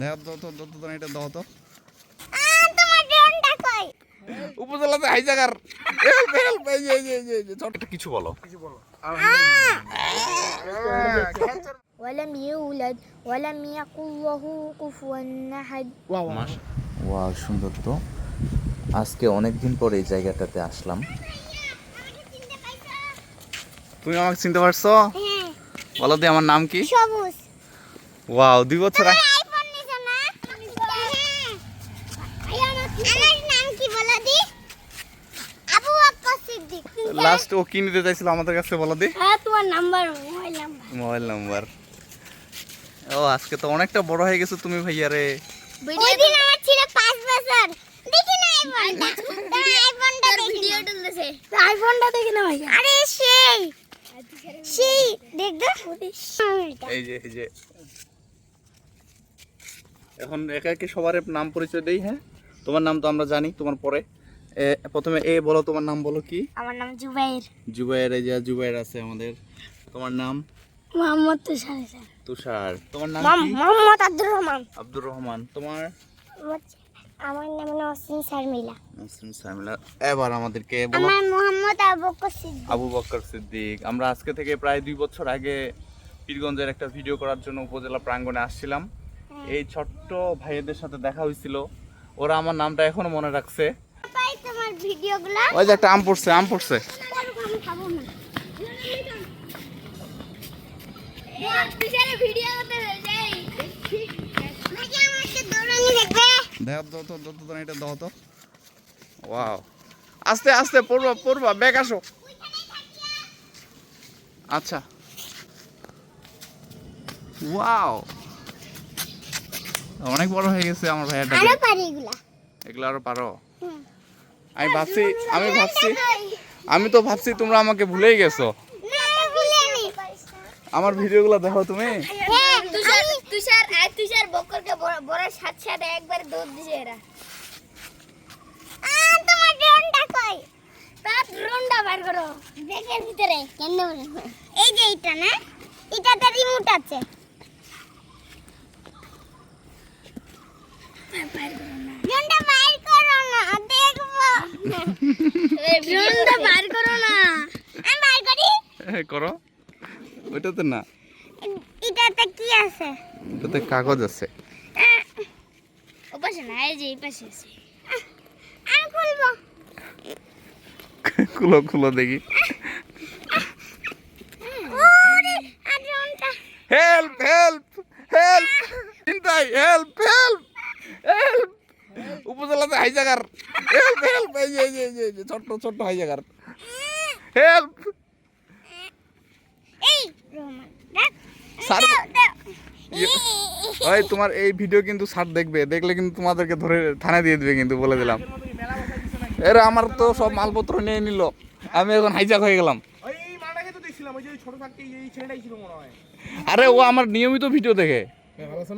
দেখ তো তো তো তো এটা দাও তো আহ, তোমার ড্রোনটা কই উপজেলাতে হাই জায়গার হেল্প হেল্প এই যে এই যে, এই যে, এই যে ছোট কিছু বলো ولم يولد ولم يكن له كفوا أحد ওয়া সুন্দর তো আজকে অনেক দিন পরে এই জায়গাটাতে আসলাম তুমি আমাকে চিনতে পারছো হ্যাঁ বলো দি আমার নাম কি সবুজ ওয়াও দুই বছর আগে দি আবু বকর সিদ্দিক। লাস্ট ও কি নিতে চাইছিল আমাদের কাছে বলো দি? হ্যাঁ তোমার number mobile number. Mobile number. ও আজকে তো অনেকটা বড় হয়ে গেছো তুমি ভাইয়া রে। ওই দিন আমার ছিল 5 বছর। দেখি না আইফোনটা তার আইফোনটা দেখি ভিডিও তুলতেছে। আইফোনটা দেখি না ভাই আরে সেই। সেই দেখ দেখ এই যে এই যে। এখন একা একে সবার নাম পরিচয় দেই হ্যাঁ? তোমার নাম তো আমরা জানি তোমার পরে। প্রথমে এ বলো তোমার নাম বলো কি? আমার নাম জুবাইর। জুবাইর এই যে জুবাইর আছে আমাদের। তোমার নাম? মোহাম্মদ তুষার তুষার। তোমার নাম মোহাম্মদ আব্দুর রহমান। আব্দুর রহমান। তোমার? আমার নাম নসিন শারমিলা। মুসলিম সামিলা এবার আমাদেরকে বলো। আমার মোহাম্মদ আবু বকর সিদ্দিক। আবু বক্কর সিদ্দিক। আমরা আজকে থেকে প্রায় দুই বছর আগে পীরগঞ্জের একটা ভিডিও করার জন্য উপজেলা প্রাঙ্গণে আসছিলাম। এই ছোট্ট ভাইয়েদের সাথে দেখা হয়েছিল। ওরা আমার নামটা এখনও মনে রাখছে। পাই তোমার ভিডিওগুলো? ওই যে একটা আম পড়ছে আম পড়ছে। আমি খাব না। তুষারের ভিডিও করতে যাই। নাকি আমাকে দৌড়ানি দেখবে? দেখ তো তো তো তো এটা দাও ওয়াও। আস্তে আস্তে পড়বা পড়বা ব্যাগ আসো। আচ্ছা। ওয়াও। অনেক বড় হয়ে গেছে আমার ভাইয়াটা আরও পারি এগুলা। এগুলো আরও পারো। আমি ভাবছি আমি ভাবছি আমি তো ভাবছি তোমরা আমাকে ভুলেই গেছো। আমার ভিডিওগুলো দেখো তুমি। হ্যাঁ তুষার তুষার আর তুষার বকরকে বড় সাত সাত একবার দৌড় দিছে এরা। আ তোমার ড্রোনটা কই? তার ড্রোনটা বের করো। ব্যাগের ভিতরে কেন এই যে এটা না এটাতে রিমোট আছে। ড্রোনটা বাইর করো না দেখব। ড্রোনটা বাইর করো না। আমি বাইর করি। এ, করো। ওইটাতে না। এটাতে কি আছে? কাগজ আছে। ওপাশে না এই যে এই পাশে আছে। আমি খুলবো। খুলো খুলো দেখি। হেল্প হেল্প হেল্প চিন্তাই হেল্প হেল্প উপজেলাতে হাই জায়গার হেল্প হেল্প এই যে এই যে, এই যে, ছোট্ট ছোট্ট হাই জায়গার হেল্প এই রোমান দেখ। স্যার ওই তোমার এই ভিডিও কিন্তু স্যার দেখবে। দেখলে কিন্তু তোমাদেরকে ধরে থানায় দিয়ে দিবে কিন্তু বলে দিলাম। এরা আমার তো সব মালপত্র নিয়ে নিল। আমি এখন হাইজাক হয়ে গেলাম। মনে হয়। আরে ও আমার নিয়মিত ভিডিও দেখে।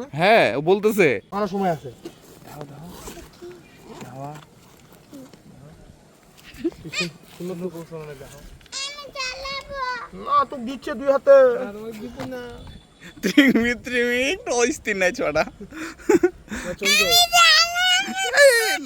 না? হ্যাঁ ও বলতেছে। সময় আছে। সুন্দর সুন্দর কৌশল দেখো আমি না তো দিচ্ছে দুই হাতে। ত্রিমি ত্রিমি টইস্তি নাই ছড়া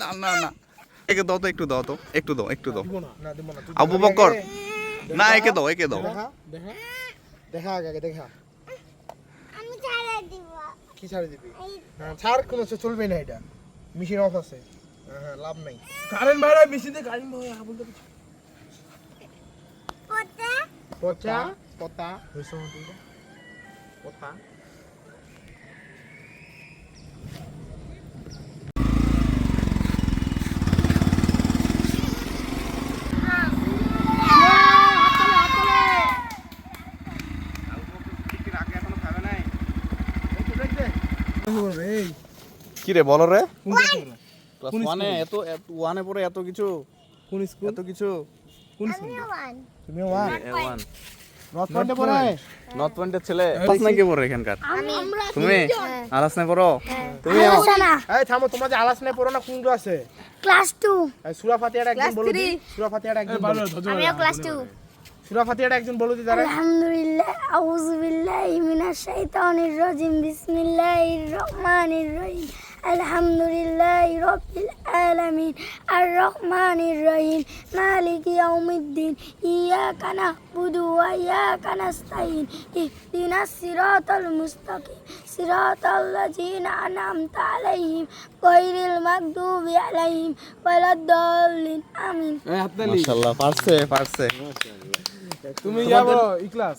না না না। একে দাও তো একটু দাও তো একটু দাও একটু দাও। না আবু বকর। একে দাও একে দাও। দেখা দেখা দেখা আগে আগে দেখা। আমি ছাড়া দিব। কি ছাড়ে দিবি? ছাড় কোনো চলবে না এটা। মেশিন অফ আছে। লাভ নাই। কারেন্ট বাইরে মেশিনে কারেন্ট বাইরে বলতে পোতা পচা? পতা? হইছে পতা? কি রে বলো রে। ক্লাস ওয়ানে এত ওয়ানে পরে এত কিছু? কোন স্কুল এত কিছু? কোন স্কুল তুমি ওয়ান ওয়ান নর্থ পয়েন্টে পড়ে? নর্থ পয়েন্টের ছেলে। আলাস নাই কে পড়ে এখানকার। আমি তুমি আলাস নাই পড়ো। তুমি এই থামো তোমার যে আলাস নাই পড়ো না কোনটা আছে? ক্লাস 2 এই সুরা ফাতিহাটা একদম বলো দি সুরা ফাতিহাটা একদম বলো আমিও ক্লাস 2 সূরা ফাতিহাটা একজন বলে দিতে পারে আলহামদুলিল্লাহ আউযু বিল্লাহি মিনাশ শাইতানির রাজিম বিসমিল্লাহির রহমানির রহিম। আলহামদুলিল্লাহি রাব্বিল আলামিন আর রহমানির রহিম মালিকি ইয়াউমিদ্দিন ইয়াকা না'বুদু ওয়া ইয়াকা নাস্তাইন ইহদিনাস সিরাতাল মুস্তাকিম সিরাতাল লাযিনা আন'আমতা আলাইহিম গায়রিল মাগদুবি আলাইহিম ওয়ালাদ-দাল্লিন আমিন। মাশাআল্লাহ পারছে পারছে। তুমি যাব ইখলাস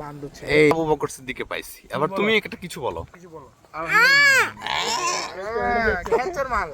বান্দর বান্দর এই আবু বকর সিদ্দিককে পাইছি। এবার তুমি একটা কিছু বলো। কিছু বলো। ক্যান্সার মাল।